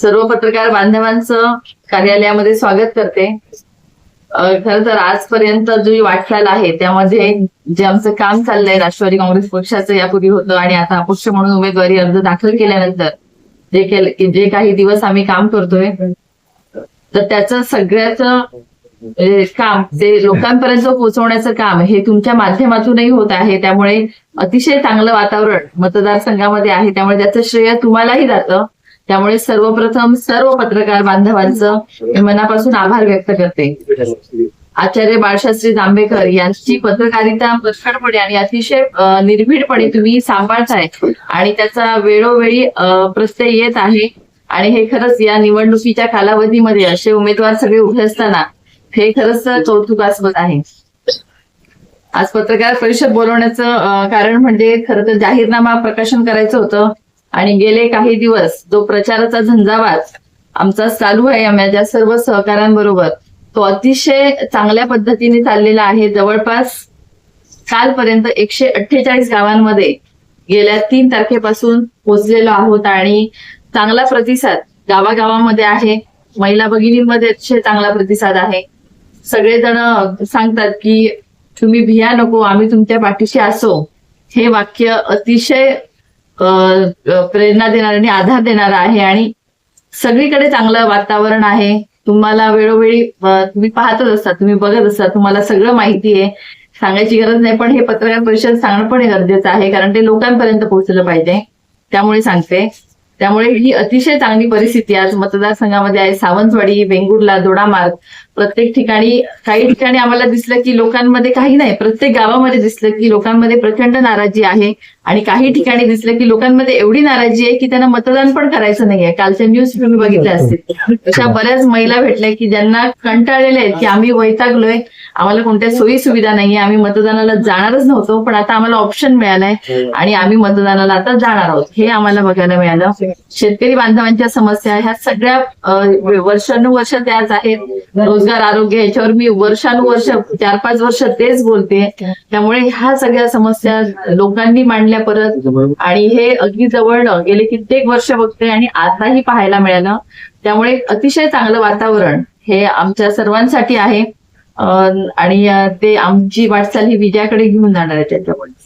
सर्व पत्रकार बांधवांचं कार्यालयामध्ये स्वागत करते. खर तर आजपर्यंत जी वाटचाल आहे त्यामध्ये जे आमचं काम चाललंय राष्ट्रवादी काँग्रेस पक्षाचं यापूर्वी होतं आणि आता अपक्ष म्हणून उमेदवारी अर्ज दाखल केल्यानंतर जे केल- जे काही दिवस आम्ही काम करतोय तर त्याचं सगळ्याच म्हणजे काम ते लोकांपर्यंत पोहोचवण्याचं काम हे तुमच्या माध्यमातूनही होत आहे. त्यामुळे अतिशय चांगलं वातावरण मतदारसंघामध्ये आहे. त्यामुळे त्याचं श्रेय तुम्हालाही जातं. त्यामुळे सर्वप्रथम सर्व पत्रकार बांधवांचं मनापासून आभार व्यक्त करते. आचार्य बाळशास्त्री जांभेकर यांची पत्रकारिता प्रखरपणे आणि अतिशय निर्भीडपणे तुम्ही सांभाळताय आणि त्याचा वेळोवेळी प्रस्तय प्रत्यय येत आहे. आणि हे खरंच या निवडणुकीच्या कालावधीमध्ये असे उमेदवार सगळे उभे असताना हे खरंच कौतुकास्पद आहे. आज पत्रकार परिषद बोलवण्याचं कारण म्हणजे खरं तर जाहीरनामा प्रकाशन करायचं होतं. आणि गेले काही दिवस जो प्रचाराचा झंझावात आमचा चालू आहे माझ्या सर्व सहकाऱ्यांबरोबर तो अतिशय चांगल्या पद्धतीने चाललेला आहे. जवळपास कालपर्यंत एकशे अठ्ठेचाळीस गावांमध्ये गेल्या तीन तारखेपासून पोहोचलेलो आहोत आणि चांगला प्रतिसाद गावागावामध्ये आहे. महिला भगिनींमध्ये अतिशय चांगला प्रतिसाद आहे. सगळेजण सांगतात की तुम्ही भिया नको आम्ही तुमच्या पाठीशी असो. हे वाक्य अतिशय प्रेरणा देणार आणि आधार देणारा आहे आणि सगळीकडे चांगलं वातावरण आहे. तुम्हाला वेळोवेळी तुम्ही पाहतच असता तुम्ही बघत असता तुम्हाला सगळं माहिती आहे. सांगायची गरज नाही पण हे पत्रकार परिषद सांगणं पण गरजेचं आहे कारण ते लोकांपर्यंत पोहोचलं पाहिजे. त्यामुळे सांगते. त्यामुळे ही अतिशय चांगली परिस्थिती आज मतदारसंघामध्ये आहे सावंतवाडी वेंगुर्ला दोडामार्ग. प्रत्येक ठिकाणी काही ठिकाणी आम्हाला दिसलं की लोकांमध्ये काही नाही. प्रत्येक गावामध्ये दिसलं की लोकांमध्ये प्रचंड नाराजी आहे. आणि काही ठिकाणी दिसलं की लोकांमध्ये एवढी नाराजी आहे की त्यांना मतदान पण करायचं नाहीये. कालच्या न्यूज तुम्ही बघितल्या असतील. अशा बऱ्याच महिला भेटल्या की ज्यांना कंटाळलेले आहेत की आम्ही वैतागलोय आम्हाला कोणत्या सोयी सुविधा नाहीये आम्ही मतदानाला जाणारच नव्हतो पण आता आम्हाला ऑप्शन मिळालाय आणि आम्ही मतदानाला आता जाणार आहोत. हे आम्हाला बघायला मिळालं. शेतकरी बांधवांच्या समस्या ह्या सगळ्या वर्षानुवर्ष त्याच आहेत. रोजगार आरोग्य याच्यावर मी वर्षानुवर्ष चार पाच वर्ष तेच बोलते. त्यामुळे ह्या सगळ्या समस्या लोकांनी मांडल्या. परत. आणि हे अगदी जवळ गेले कित्येक वर्ष बघते आणि आताही पाहायला मिळालं. त्यामुळे अतिशय चांगलं वातावरण हे आमच्या सर्वांसाठी आहे. अं, आणि ते आमची वाटचाल ही विजयाकडे घेऊन जाणार आहे त्याच्यामुळे.